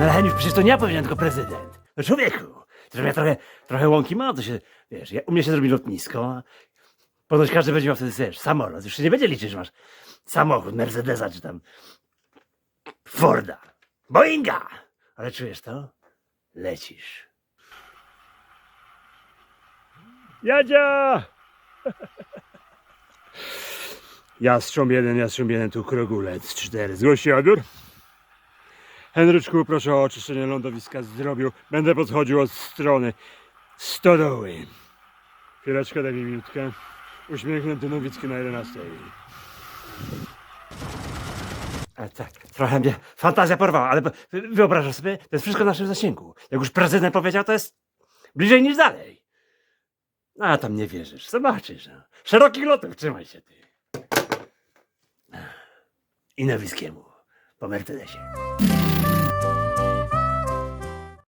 No ale Heniusz, przecież to nie ja powiedziałem, tylko prezydent. No człowieku, to ja trochę, trochę łąki ma, to się, wiesz, ja, u mnie się zrobi lotnisko, a ponoć każdy będzie miał wtedy, wiesz, samolot. Już się nie będzie liczyć, że masz samochód, Mercedesa czy tam Forda, Boeinga. Ale czujesz to? Lecisz. Jadzia! Jastrząb jeden, jastrząb jeden, tu krogulec cztery. Zgłoście odbiór? Henryczku, proszę o oczyszczenie lądowiska zdrowiu. Będę podchodził od strony stodoły. Chwileczkę, daj mi minutkę. Uśmiechnięty Nowicki na 11. A tak, trochę mnie fantazja porwała, ale wy- wyobrażasz sobie, to jest wszystko w naszym zasięgu. Jak już prezydent powiedział, to jest bliżej niż dalej. No, a tam nie wierzysz, zobaczysz. No. Szerokich lotów, trzymaj się ty. I Nowickiemu po Mercedesie.